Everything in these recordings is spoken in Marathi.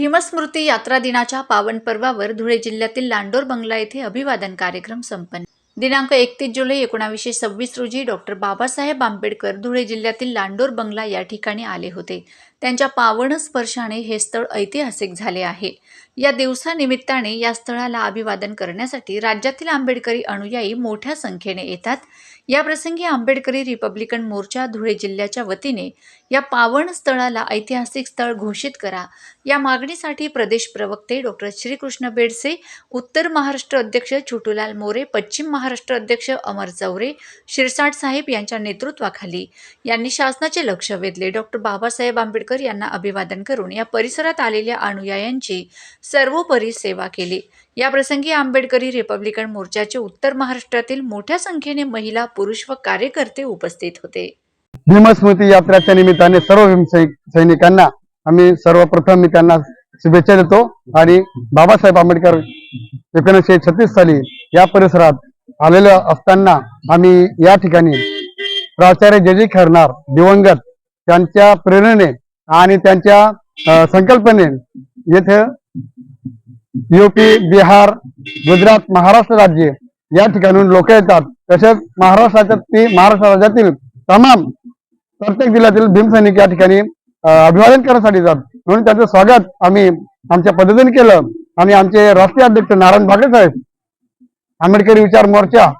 भीमस्मृती यात्रा दिनाच्या पावन पर्वावर धुळे जिल्ह्यातील लांडोर बंगला येथे अभिवादन कार्यक्रम संपन्न. दिनांक एकतीस जुलै एकोणावीसशे सव्वीस रोजी डॉक्टर बाबासाहेब आंबेडकर धुळे जिल्ह्यातील लांडोर बंगला या ठिकाणी आले होते. त्यांच्या पावन स्पर्शाने हे स्थळ ऐतिहासिक झाले आहे. या दिवसानिमित्ताने या स्थळाला अभिवादन करण्यासाठी राज्यातील आंबेडकरी अनुयायी मोठ्या संख्येने येतात. या प्रसंगी आंबेडकरी रिपब्लिकन मोर्चा धुळे जिल्ह्याच्या वतीने या पावन स्थळाला ऐतिहासिक स्थळ घोषित करा. या मागणीसाठी प्रदेश प्रवक्ते डॉक्टर श्रीकृष्ण बेडसे उत्तर महाराष्ट्र अध्यक्ष छोटूलाल मोरे पश्चिम महाराष्ट्र अध्यक्ष अमर चौरे शिरसाट साहेब यांच्या नेतृत्वाखाली यांनी शासनाचे लक्ष वेधले. डॉक्टर बाबासाहेब आंबेडकर यांना अभिवादन करून या परिसरात आलेल्या अनुयायांची सर्वोपरी सेवा केली. याप्रसंगी आंबेडकरी रिपब्लिकन मोर्चाचे उत्तर महाराष्ट्रातील मोठ्या संख्येने महिला पुरुष व कार्यकर्ते उपस्थित होते. भीमस्मृती यात्राच्या निमित्ताने सर्व सैनिकांना आम्ही सर्वप्रथम मी त्यांना शुभेच्छा देतो आणि बाबासाहेब आंबेडकर एकोणीसशे छत्तीस साली या परिसरात आलेलं असताना आम्ही या ठिकाणी प्राचार्य जे जे खरणार दिवंगत त्यांच्या प्रेरणेने आणि त्यांच्या संकल्पने येथे युपी बिहार गुजरात महाराष्ट्र राज्य या ठिकाणून लोक येतात. तसेच महाराष्ट्रातील महाराष्ट्र राज्यातील तमाम प्रत्येक जिल्ह्यातील भीमसैनिक या ठिकाणी अभिवादन करण्यासाठी जात म्हणून त्यांचं स्वागत आम्ही आमच्या पद्धतीने केलं. आणि आमचे राष्ट्रीय अध्यक्ष नारायण भागले साहेब आंबेडकरी विचार मोर्चा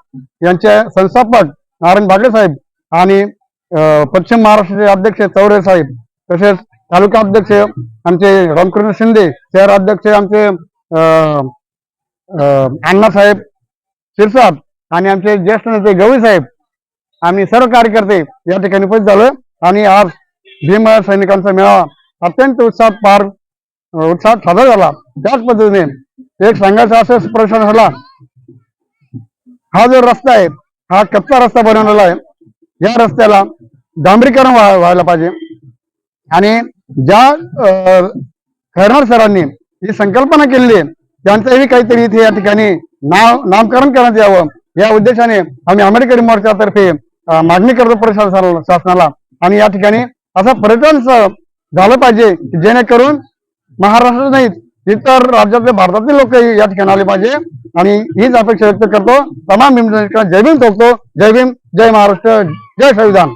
यांचे संस्थापक नारायण भागले साहेब आणि पश्चिम महाराष्ट्राचे अध्यक्ष चौरे साहेब तसेच तालुका अध्यक्ष आमचे रामकृष्ण शिंदे शहर अध्यक्ष आमचे अं, अण्णासाहेब शिरसाट आणि आमचे ज्येष्ठ नेते गवळी साहेब आम्ही सर्व कार्यकर्ते या ठिकाणी उपस्थित झालो आणि आज भीमया सैनिकांचा मेळावा अत्यंत उत्साहात पार उत्साहात साजरा झाला. त्याच पद्धतीने एक सांगायचं असं प्रश्न झाला हा जो रस्ता आहे हा कच्चा रस्ता बनवलेला आहे. या रस्त्याला डांबरीकरण व्हायला पाहिजे. आणि ज्या अं, खैरनार सरांनी ही संकल्पना केलेली आहे त्यांचंही काहीतरी इथे या ठिकाणी नाव नामकरण करण्यात यावं. या उद्देशाने आम्ही आंबेडकरी मोर्चातर्फे मागणी करतो प्रशासन शासनाला. आणि या ठिकाणी असं पर्यटन झालं पाहिजे की जेणेकरून महाराष्ट्र नाहीत इतर राज्यातले भारतातील लोक या ठिकाणी आले पाहिजे. आणि हीच अपेक्षा व्यक्त करतो. तमाम जय भीम ठोकतो. जय भीम जय महाराष्ट्र जय संविधान.